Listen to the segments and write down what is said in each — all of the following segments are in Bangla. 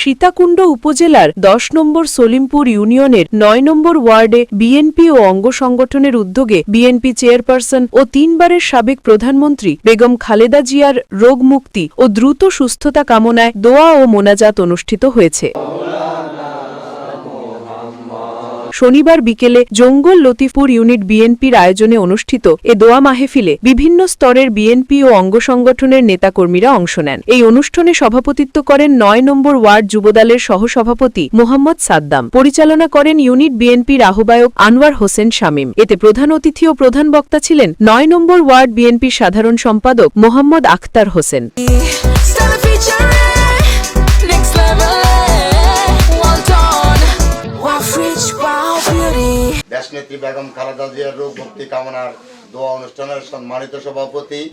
সীতাকুণ্ড উপজেলার দশ নম্বর সলিমপুর ইউনিয়নের নয় নম্বর ওয়ার্ডে বিএনপি ও অঙ্গ সংগঠনের উদ্যোগে বিএনপি চেয়ারপারসন ও তিনবারের সাবেক প্রধানমন্ত্রী বেগম খালেদা জিয়ার রোগ মুক্তি ও দ্রুত সুস্থতা কামনায় দোয়া ও মোনাজাত অনুষ্ঠিত হয়েছে। শনিবার বিকেলে জঙ্গল লতিফপুর ইউনিট বিএনপির আয়োজনে অনুষ্ঠিত এ দোয়া মাহফিলে বিভিন্ন স্তরের বিএনপি ও অঙ্গ সংগঠনের নেতাকর্মীরা অংশ নেন। এই অনুষ্ঠানে সভাপতিত্ব করেন নয় নম্বর ওয়ার্ড যুবদলের সহসভাপতি মোহাম্মদ সাদ্দাম। পরিচালনা করেন ইউনিট বিএনপির আহ্বায়ক আনোয়ার হোসেন শামীম। এতে প্রধান অতিথি ও প্রধান বক্তা ছিলেন নয় নম্বর ওয়ার্ড বিএনপির সাধারণ সম্পাদক মোহাম্মদ আখতার হোসেন। দেশনেত্রী বেগম খালেদা জিয়ার রোগ মুক্তি কামনার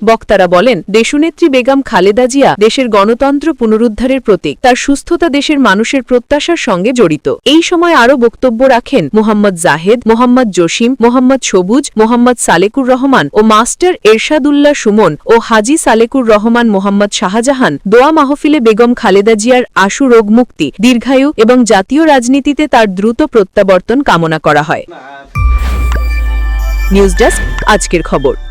বক্তারা বলেন, দেশনেত্রী বেগম খালেদা জিয়া দেশের গণতন্ত্র পুনরুদ্ধারের প্রতীক, তার সুস্থতা দেশের মানুষের প্রত্যাশার সঙ্গে জড়িত। এই সময় আরও বক্তব্য রাখেন মোহাম্মদ জাহেদ, মোহাম্মদ জসিম, মোহাম্মদ সবুজ, মোহাম্মদ সালেকুর রহমান ও মাস্টার এরশাদুল্লাহ সুমন ও হাজি সালেকুর রহমান মোহাম্মদ শাহজাহান। দোয়া মাহফিলে বেগম খালেদা জিয়ার আশু রোগমুক্তি দীর্ঘায়ু এবং জাতীয় রাজনীতিতে তার দ্রুত প্রত্যাবর্তন কামনা করা হয়। নিউজ ডেস্ক আজকের খবর।